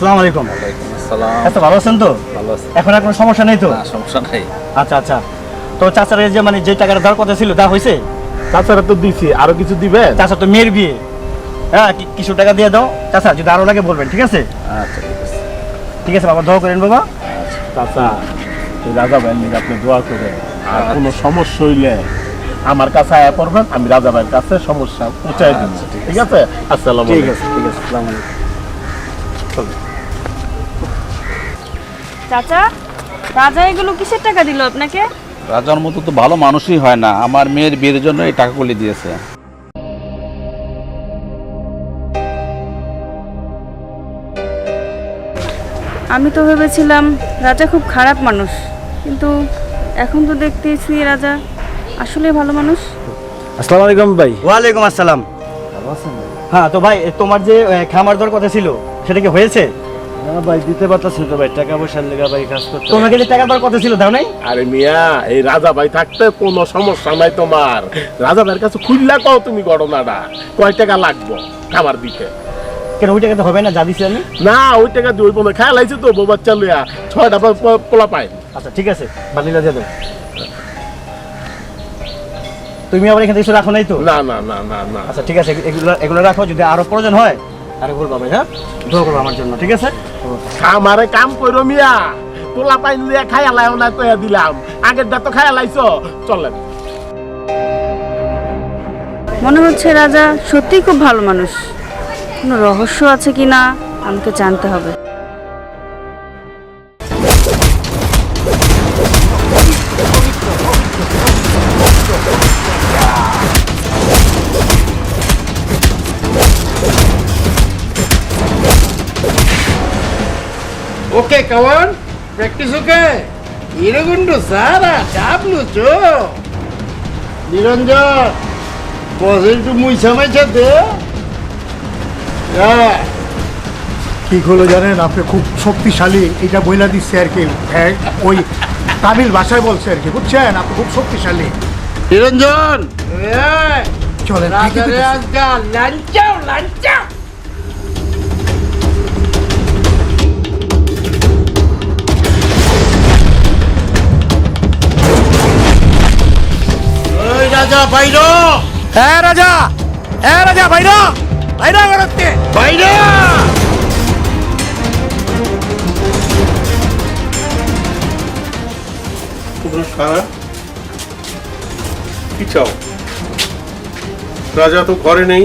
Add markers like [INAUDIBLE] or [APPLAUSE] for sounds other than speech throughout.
আসসালামু আলাইকুম। আসসালাম আচ্ছা ভালো আছেন তো? ভালো আছি। এখন আর কোনো সমস্যা নেই তো? না সমস্যা নাই। আচ্ছা আচ্ছা। তো চাচার এই যে মানে যে টাকাটা দেওয়ার কথা ছিল তা হয়েছে তাছাড়া তো দিছি আরও কিছু দিবেন চাচা তো মেয়ের বিয়ে। হ্যাঁ কিছু টাকা দিয়ে দাও। চাচা যদি আরও লাগে বলবেন ঠিক আছে? আচ্ছা ঠিক আছে। বাবা দোয়া করেন বাবা। চাচা রাজা ভাইয়ের নিয়ে আপনি দোয়া করেন। আর কোনো সমস্যা হইলে আমার কাছে আয়া পড়বেন আমি রাজা ভাইয়ের কাছে সমস্যা পৌঁছাই আচ্ছা, ঠিক ঠিক আছে। আসসালাম ঠিক আছে ঠিক আছে আসসালামু আলাইকুম। চাচা রাজা এগুলো কিসের টাকা দিল আপনাকে? রাজার মতো তো ভালো মানুষই হয় না। আমার মেয়ের বিয়ের জন্য এই টাকাগুলি দিয়েছে। আমি তো ভেবেছিলাম রাজা খুব খারাপ মানুষ কিন্তু এখন তো দেখতেছি রাজা আসলে ভালো মানুষ। আসসালামু আলাইকুম ভাই। ওয়ালাইকুম আসসালাম। হ্যাঁ তো ভাই তোমার যে খামার দেওয়ার কথা ছিল সেটা কি হয়েছে? না ভাই দিতে পারতাছি তো ভাই টাকা পয়সার লেগা ভাই কাজ করতে তোমাকে যে টাকা দেওয়ার কথা ছিল দাও নাই আরে মিয়া এই রাজা ভাই থাকতে কোনো সমস্যা নাই তোমার। রাজা ভাইয়ের কাছে খুললা কও তুমি ঘটনাটা কয় টাকা লাগবো খাবার দিতে? কেন ওই টাকা তো হবে না যা দিছি আমি? না ওই টাকা দিয়ে ওই বলে খেয়াল আইছে তো বউ বাচ্চা লইয়া। ছয়টা পো- পো- পোলা পায়। আচ্ছা ঠিক আছে বালিলা দিয়ে দাও। তুমি আবার এখানে কিছু রাখো নাই তো? না না না না না। আচ্ছা ঠিক আছে এগুলো এগুলো রাখো যদি আরও প্রয়োজন হয়। আরে বলবা ভাই হ্যাঁ? দোয়া করব আমার জন্য ঠিক আছে? আমারে কাম করো মিয়া। পোলা পাইন খাইয়া লাইও না দিলাম। আগের দা তো খাইয়া লাইছো চলেন। মনে হচ্ছে রাজা সত্যি খুব ভালো মানুষ। কোনো রহস্য আছে কিনা আমাকে জানতে হবে। Oke kawan, practice oke. Iragundo Sara, ডাবলু চো নিরঞ্জন বস একটু মুইছা মাইছা দে কি হলো জানেন? আপনি খুব শক্তিশালী। এটা বইলা দিচ্ছে আর কি। হ্যাঁ, ওই তামিল ভাষায় বলছে আর কি বুঝছেন? আপনি খুব শক্তিশালী। নিরঞ্জন! চলেন। আজকাল লাঞ্চাও লাঞ্চাও। রাজা বাইরো হ্যাঁ রাজা হ্যাঁ রাজা বাইরা বাইরা বেরোতে বাইরে তোমরা কি চাও? রাজা তো ঘরে নেই।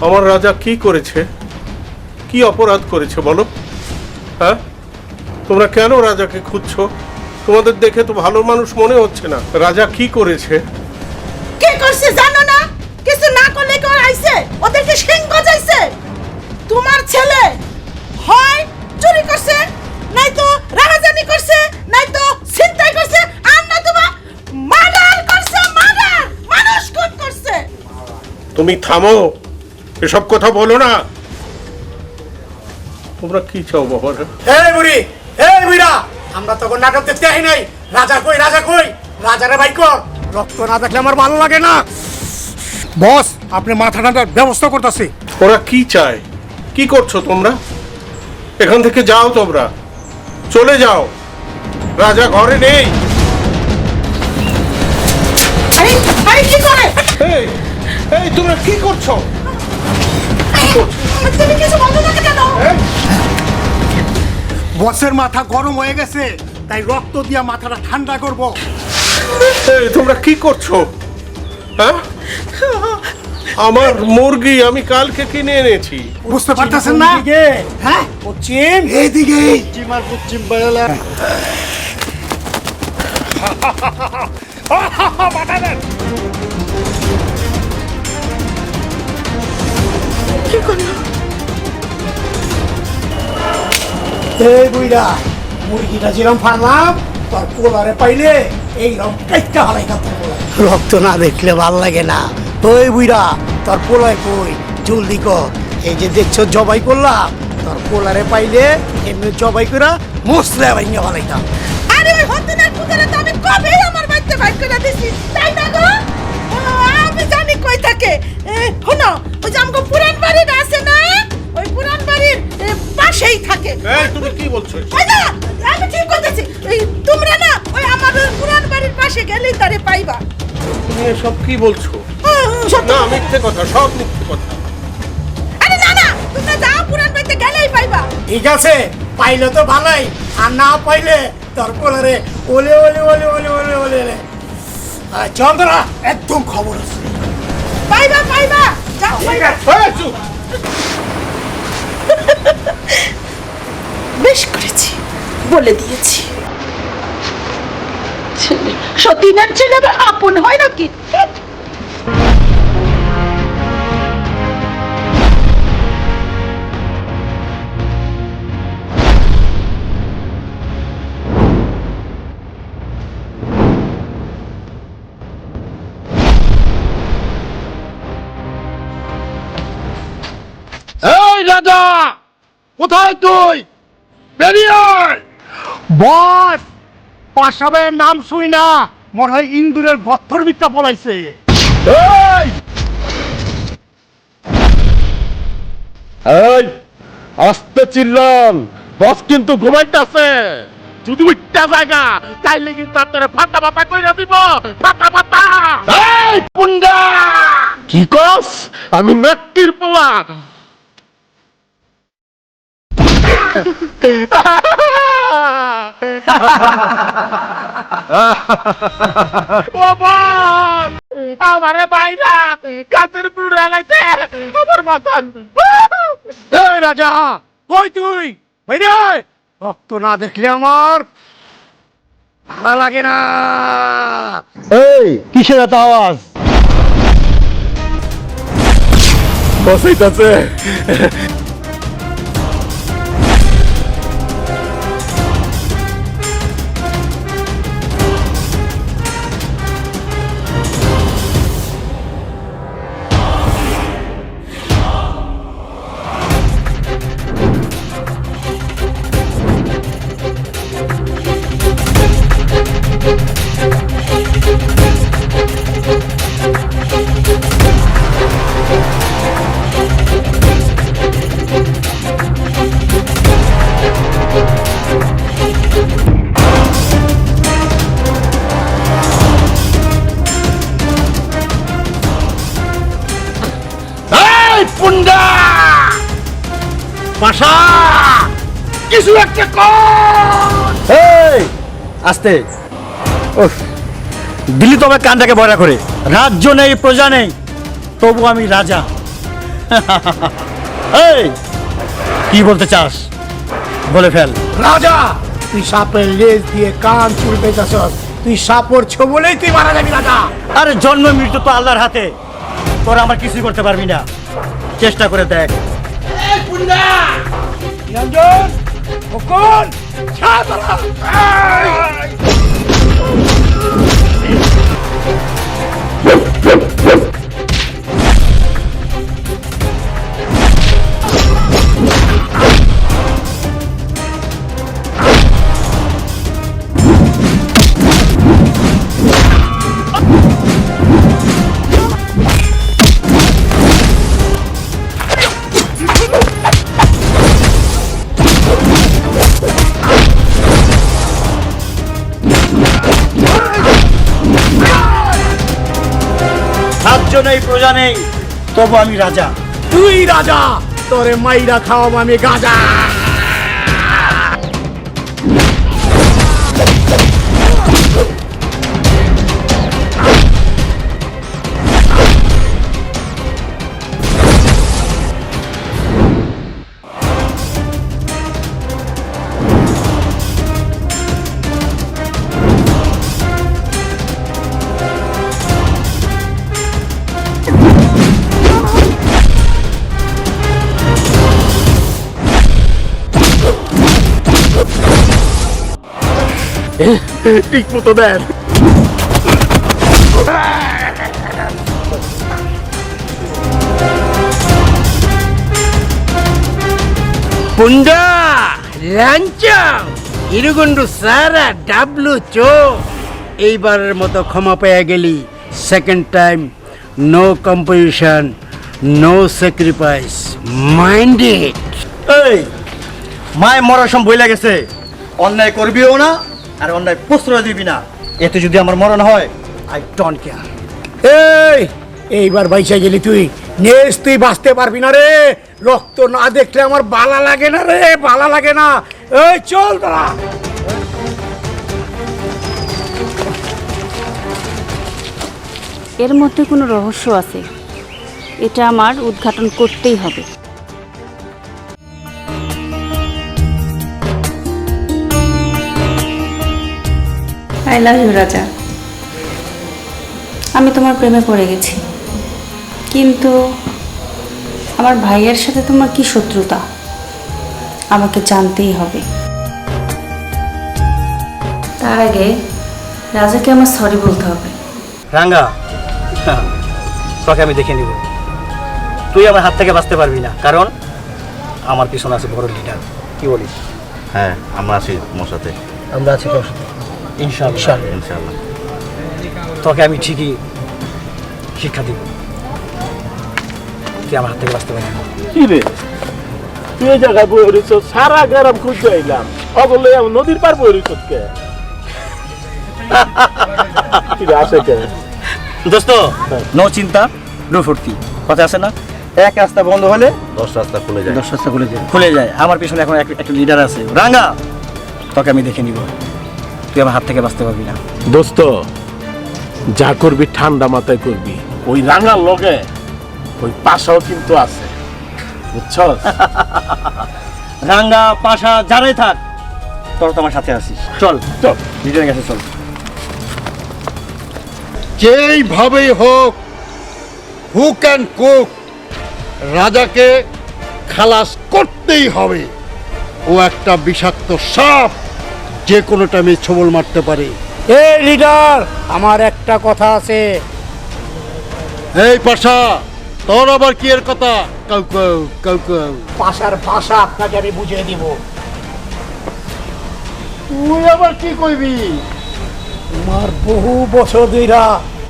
আমার রাজা কি করেছে? কি অপরাধ করেছে বলো? হ্যাঁ? তোমরা কেন রাজাকে খুঁজছো? তোমাদের দেখে তো ভালো মানুষ মনে হচ্ছে না। রাজা কি করেছে? কে করছে জানো না? কিছু না করলে কেউ আইছে? ওদেরকে সিং গজাইছে তোমার ছেলে হয় চুরি করছে নাই তো রাহাজানি করছে নাই তো ছিনতাই করছে আর না তোমার মার্ডার করছে মার্ডার! মানুষ খুন করছে। তুমি থামো এসব কথা বলো না। তোমরা কি চাও বাবারা এই বুড়ি এই বুড়া আমরা তখন নাটক দেখতে আই নাই। রাজা কই রাজা কই? রাজারে ভাই কর। রক্ত না দেখলে আমার ভালো লাগে না। বস আপনি মাথা ঠান্ডার ব্যবস্থা করতেছি। ওরা কি চায়? কি করছ তোমরা? এখান থেকে যাও তোমরা। চলে যাও। রাজা ঘরে নেই। আরে আরে কি করে? এই এই তোমরা কি করছ? তুমি কিছু বলছো না কেন? বসের মাথা গরম হয়ে গেছে তাই রক্ত দিয়া মাথাটা ঠান্ডা করব। এই তোমরা কি করছ? হ্যাঁ? আমার মুরগি আমি কালকে কিনে এনেছি। বুঝতে পারতেছেন না? হ্যাঁ? পশ্চিম এইদিকে পশ্চিম আর পশ্চিম বাংলা এই বুইরা মুরগিটা যেরকম ফারলাম তোর পোলারে পাইলে এইরকম কাইটটা হালাইতাম তোর পোলারে। রক্ত না দেখলে ভালো লাগে না। ওই বুইরা তোর পোলায় কই? জলদি কর। এই যে দেখছ জবাই করলাম তোর পোলারে পাইলে এমনি জবাই করা মশলা ভাইঙ্গা ভালাইতাম আরে ওই হতনের পুতরে তো আমি কবে আমার বাড়িতে বাইর করে দিছি তাই না গো? ও, আমি জানি কই থাকে। এ, শোনো ওই যে আমগো পুরান আছে না পাশেই থাকে। এই তুমি কি বলছো? আমি ঠিক করতেছি। এই তোমরা না ওই আমার পুরান বাড়ির পাশে গেলেই তারে পাইবা। তুমি এসব কি বলছো? না মিথ্যে কথা সব মিথ্যে কথা। আরে না না তোমরা যাও পুরান বাড়িতে গেলেই পাইবা। ঠিক আছে পাইলে তো ভালোই আর না পাইলে তোর কোলারে ওলে ওলে ওলে ওলে ওলে ওলে ওলে। আর চন্দ্রা একদম খবর আছে। পাইবা পাইবা। যাও পাইবা। চুপ। বেশ করেছি বলে দিয়েছি। সতীনের ছেলে আপন হয় নাকি? এই রাজা কোথায় তুই? বেরিয়ে আয়! বস পাশাবের নাম শুই না। মনে হয় ইন্দুরের বত্তর মিথ্যা বলাইছে এই! আস্তে চিল্লান। বস কিন্তু ঘুমাইতেছে। যদি উঠটা জায়গা তাইলে কিন্তু আপনারা ফাটা ফাটা কইরা দিব। ফাটা ফাটা! এই! পুন্ডা! কি কস? আমি নাট্টির পোলা ও বল আমারে বাইরা কাতের পুরো লাইতে আমার মাথান এই রাজা কই তুই? বাইরে। রক্ত না দেখলে আমার ভালো লাগে না। এই কিসের এত আওয়াজ? বসাইতাছে পাশা কিছু একটা কর! এই আস্তে। উফ দিল্লি তো আমার কানটাকে বড়া করে। রাজ্য নেই প্রজা নেই তবু আমি রাজা। [LAUGHS] এই কি বলতে চাস? বলে ফেল। রাজা তুই সাপের লেজ দিয়ে কান চুলতে চাস তুই সাপ পড়ছ বলেই তুই মারা যাবি রাজা। আরে জন্ম মৃত্যু তো আল্লাহর হাতে। তোরা আমার কিছুই করতে পারবি না। চেষ্টা করে দেখ। 누구이다 이한전 복권 잡아라 아이! নেই প্রজা নেই। তবু আমি রাজা। তুই রাজা। তোরে মাইরা খাওয়াবো আমি গাজা। ঠিক মতো দেন পুন্ডা লাঞ্চম ইরুগুন্ডু সারা ডাবলু চো এইবারের মতো ক্ষমা পেয়ে গেলি second time no composition no sacrifice minded এই মায় মরার সময় বইলা গেছে অন্যায় করবিও না আর অন্যায় প্রশ্রয় দিবি না। এতে যদি আমার মরণ হয় আই ডোন্ট কেয়ার এই এইবার বাইসা গেলি তুই। নেস তুই বাঁচতে পারবি না রে। রক্ত না দেখলে আমার বালা লাগে না রে বালা লাগে না। এই চল তোরা। এর মধ্যে কোনো রহস্য আছে। এটা আমার উদ্ঘাটন করতেই হবে। আই লাভ ইউ রাজা। আমি তোমার প্রেমে পড়ে গেছি। কিন্তু আমার ভাইয়ের সাথে তোমার কি শত্রুতা? আমাকে জানতেই হবে। তার আগে রাজাকে আমার সরি বলতে হবে। রাঙ্গা তোকে আমি দেখে নিব। তুই আমার হাত থেকে বাঁচতে পারবি না কারণ আমার পিছনে আছে বড় লিডার কি বলিস? হ্যাঁ আমরা আছি তোমার সাথে। আমরা আছি তোর সাথে। ইনশাআল্লাহ। ইনশাআল্লাহ। তোকে আমি ঠিকই শিক্ষা দিব। তুই আমার হাত থেকে বাঁচতে পারবি না। কি রে? তুই এই জায়গায় বই রইছ সারা গ্রাম খুঁজতে আইলাম। অগলে নদীর পার বই রইছ কে? কি আসে কে? দোস্ত নো চিন্তা নো ফুর্তি। কথা আছে না? এক রাস্তা বন্ধ হলে দশ রাস্তা খুলে যায়। দশ রাস্তা খুলে যায়। খুলে যায়। আমার পিছনে এখন একটা লিডার আছে। রাঙ্গা তোকে আমি দেখে নিব। তুই আমার হাত থেকে বাঁচতে পারবি না। দোস্ত যা করবি ঠান্ডা মাথায় করবি। ওই রাঙার লগে ওই পাশাও কিন্তু আছে। [LAUGHS] রাঙ্গা পাশা যারাই থাক তোর তো আমার সাথে আসিস চল চল লিডারের কাছে চল। যেইভাবেই হোক হুক অ্যান্ড কুক রাজাকে খালাস করতেই হবে। ও একটা বিষাক্ত সাপ। যে কোনো টাইমে ছবল মারতে পারে। এই লিডার আমার একটা কথা আছে। এই পাশা তোর আবার কি এর কথা? কাউ কাউ কাউ কাউ। পাশার ভাষা আপনাকে আমি বুঝিয়ে দিব। তুই আবার কি কইবি? তোমার বহু বছর ধইরা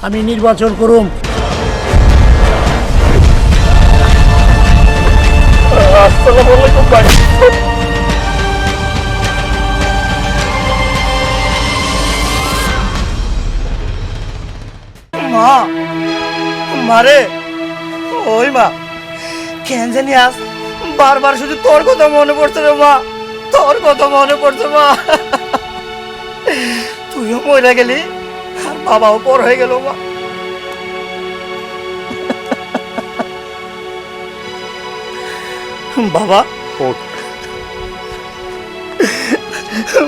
আমি নির্বাচন করুম। আসসালামু আলাইকুম ভাই। মা মারে। ওই মা কেন জানি আজ বারবার শুধু তোর কথা মনে পড়ছে রে মা তোর কথা মনে পড়ছে মা। তুইও মরে গেলি আর বাবাও পর হয়ে গেল মা। বাবা।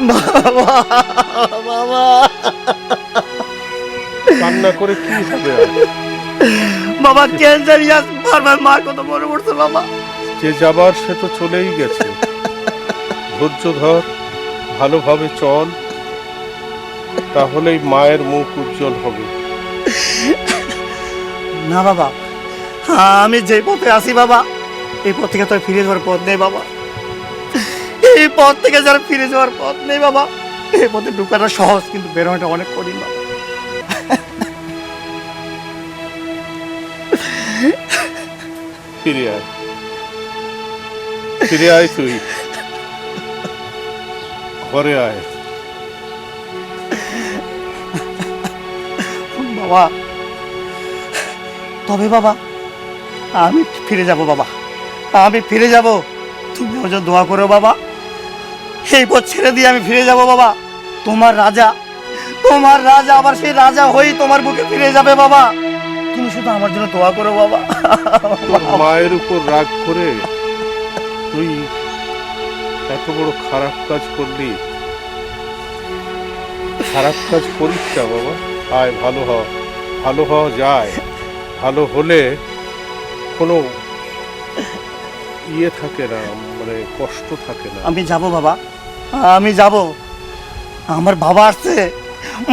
বাবা বাবা। কান্না করে কি হবে? বাবা জানি আজ বারবার মার কথা মনে পড়ছে বাবা। যে যাবার সে তো চলেই গেছে। ধৈর্য ধর ভালোভাবে চল তাহলেই মায়ের মুখ উজ্জ্বল হবে। না বাবা আমি যে পথে আসি বাবা এই পথ থেকে তো ফিরে যাওয়ার পথ নেই বাবা। এই পথ থেকে যারা ফিরে যাওয়ার পথ নেই বাবা। এই পথে ঢুকাটা সহজ কিন্তু বেরোনোটা অনেক কঠিন বাবা। ফিরে আয় ফিরে আয় তুই ঘরে আয় বাবা। তবে বাবা, আমি ফিরে যাব বাবা। আমি ফিরে যাব। তুমি আমার দোয়া করো বাবা। এই পথ ছেড়ে দিয়ে আমি ফিরে যাব বাবা। তোমার রাজা তোমার রাজা, আবার সেই রাজা হয়েই তোমার বুকে ফিরে যাবে বাবা। তুমি শুধু আমার জন্য দোয়া করো বাবা। তোর মায়ের উপর রাগ করে তুই এত বড় খারাপ কাজ করলি। খারাপ কাজ করিস না বাবা। আয় ভালো হ। ভালো হওয়া যায়। ভালো হলে কোনো ইয়ে থাকে না মানে কষ্ট থাকে না। আমি যাব বাবা। আমি যাব। আমার বাবা আছে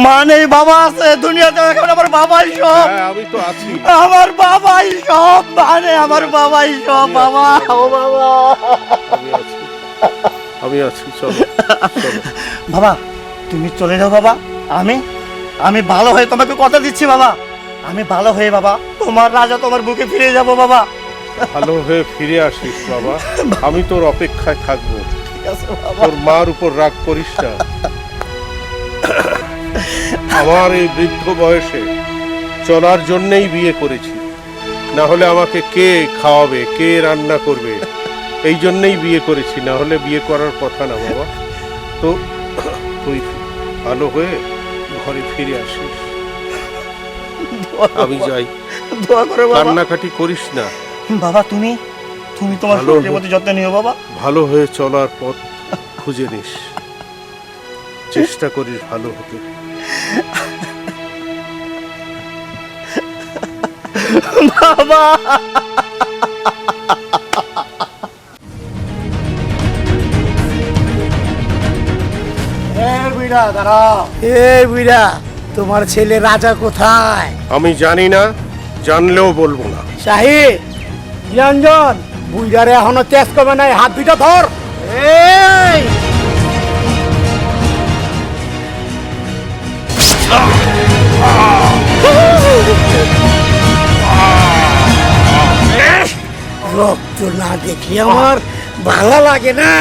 মা নেই বাবা আছে দুনিয়াতে এখন আমার বাবাই সব। হ্যাঁ আমি তো আছি। আমার বাবাই সব মানে আমার বাবাই সব বাবা ও বাবা। আমি আছি। চলো বাবা তুমি চলে যাও বাবা। আমি আমি ভালো হয়ে তোমাকে কথা দিচ্ছি বাবা। আমি ভালো হয়ে বাবা তোমার রাজা তোমার বুকে ফিরে যাব বাবা। ভালো হয়ে ফিরে আসিস বাবা। আমি তোর অপেক্ষায় থাকব। তোর মার উপর রাগ করিস না। আমার এই বৃদ্ধ বয়সে চলার জন্যই বিয়ে করেছি। না হলে আমাকে কে খাওয়াবে কে রান্না করবে? এই জন্যই বিয়ে করেছি না হলে বিয়ে করার কথা না বাবা। তো তুই ভালো হয়ে ঘরে ফিরে আসিস। আমি যাই। দোয়া করে কান্নাকাটি করিস না। বাবা তুমি তুমি তোমার শরীরের। প্রতি যত্ন নিও বাবা। ভালো হয়ে চলার পথ খুঁজে নিস। চেষ্টা করিস ভালো হতে। বাবা বুইড়া দাঁড়াও। এই বুইড়া তোমার ছেলে রাজা কোথায়? আমি জানি না জানলেও বলব না। শাহিদ নিরঞ্জন বুইড়ারে এখনও তেজ কমে নাই হাত দুইটা ধর। রক্ত না দেখলে আমার ভালো লাগে না।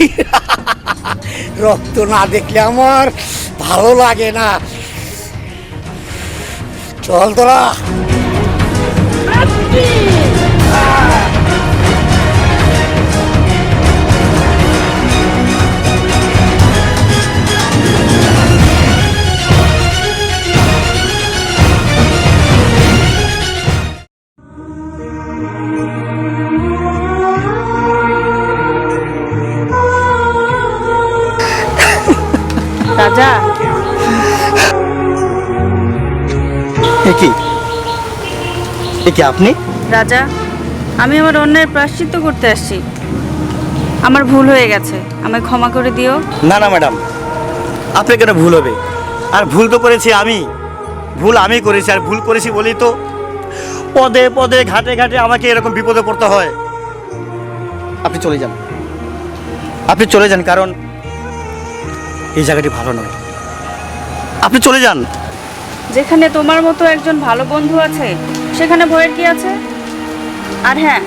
[LAUGHS] রক্ত না দেখলে আমার ভালো লাগে না। চল তোরা। কি? এ কি আপনি? রাজা আমি আমার অন্যায়ের প্রাশ্চিত্য করতে আসছি। আমার ভুল হয়ে গেছে। আমায় ক্ষমা করে দিও। না না ম্যাডাম। আপনি কেন ভুল হবে? আর ভুল তো করেছি আমি। ভুল আমি করেছি আর ভুল করেছি বলেই তো পদে পদে ঘাটে ঘাটে আমাকে এরকম বিপদে পড়তে হয়। আপনি চলে যান। আপনি চলে যান কারণ এই জায়গাটি ভালো নয়। আপনি চলে যান। যেখানে তোমার মতো একজন ভালো বন্ধু আছে সেখানে ভয়ের কি আছে? আর হ্যাঁ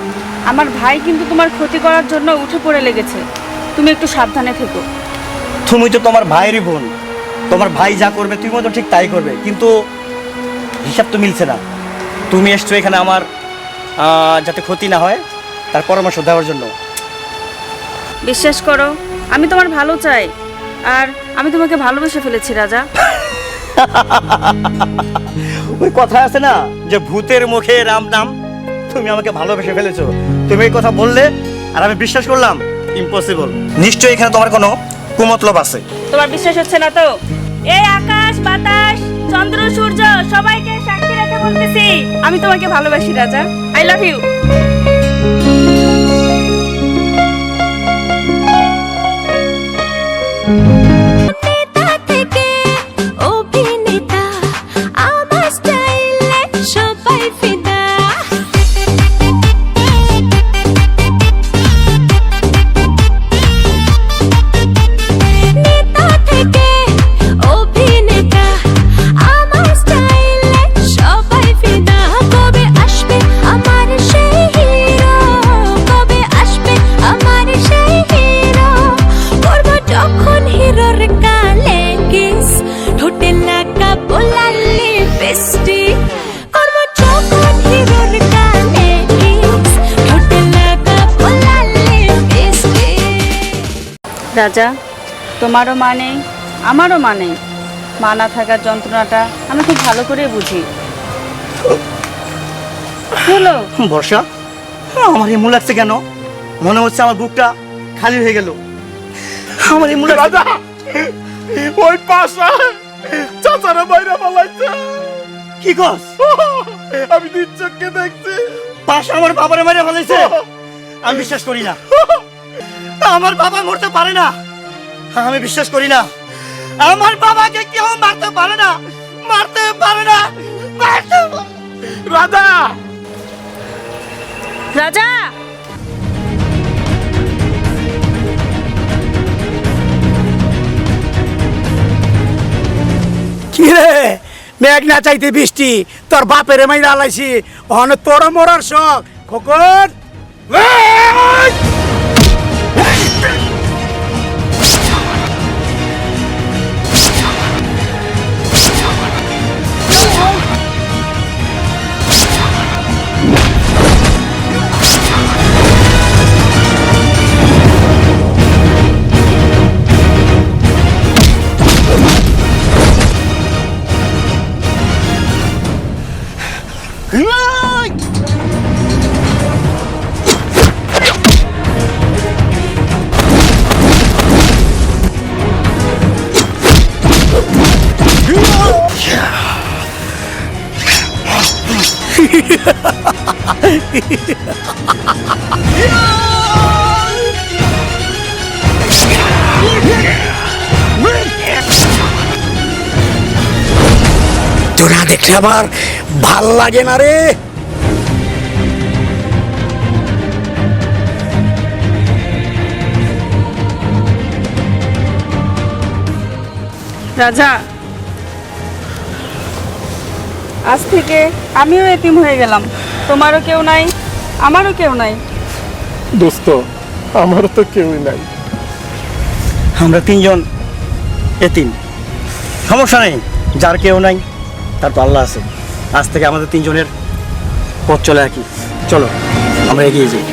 আমার ভাই কিন্তু তোমার ক্ষতি করার জন্য উঠে পড়ে লেগেছে। তুমি একটু সাবধানে থেকো। তুমি তো তোমার ভাইয়েরই বোন। তোমার ভাই যা করবে তুমিও তো ঠিক তাই করবে। কিন্তু হিসাব তো মিলছে না। তুমি এসছো এখানে আমার যাতে ক্ষতি না হয় তার পরামর্শ দেওয়ার জন্য। বিশ্বাস করো আমি তোমার ভালো চাই। আর আমি তোমাকে ভালোবেসে ফেলেছি রাজা। [LAUGHS] ওই কথা আছে না যে ভূতের মুখে রাম নাম, তুমি আমাকে ভালোবেসে ফেলেছো। তুমি এই কথা বললে আর আমি বিশ্বাস করলাম ইম্পসিবল নিশ্চয়ই এখানে তোমার কোনো কুমতলব আছে। তোমার বিশ্বাস হচ্ছে না তো? এই আকাশ, বাতাস, চন্দ্র, সূর্য, সবাইকে সাক্ষী রেখে বলতেছি, আমি তোমাকে ভালোবাসি, রাজা। আই লাভ ইউ নেতা রাজা। তোমারও মানে আমারও মানে মানা থাকার যন্ত্রণাটা আমি খুব ভালো করে বুঝি। হলো বর্ষা আমার এমন লাগছে কেন? মনে হচ্ছে আমার বুকটা খালি হয়ে গেল। আমার এমন রাজা ওই পাশা চাচারা বাইরে পালাইছে। কি কস? আমি নিজ চোখে দেখছি। পাশে আমার বাবারে মারে ফেলেছে আমি বিশ্বাস করি না। [LAUGHS] আমার বাবা মরতে পারে না। আমি বিশ্বাস করি না। আমার বাবাকে কেউ মারতে পারে না। মারতে পারে না। রাজা! রাজা! কি রে? মেঘ না চাইতে বৃষ্টি। তোর বাপের মাইরা আলাইছি। অন তোর মরার শখ। খোকন! এই! তো না দেখলে আমার ভালো লাগে না রে রাজা আজ থেকে আমিও এতিম হয়ে গেলাম। তোমারও কেউ নাই আমারও কেউ নাই। দোস্ত আমারও তো কেউই নাই। আমরা তিনজন এতিম। সমস্যা নেই যার কেউ নাই তার তো আল্লাহ আছে। আজ থেকে আমাদের তিনজনের পথ চলে আর কি। চলো আমরা এগিয়ে যাই।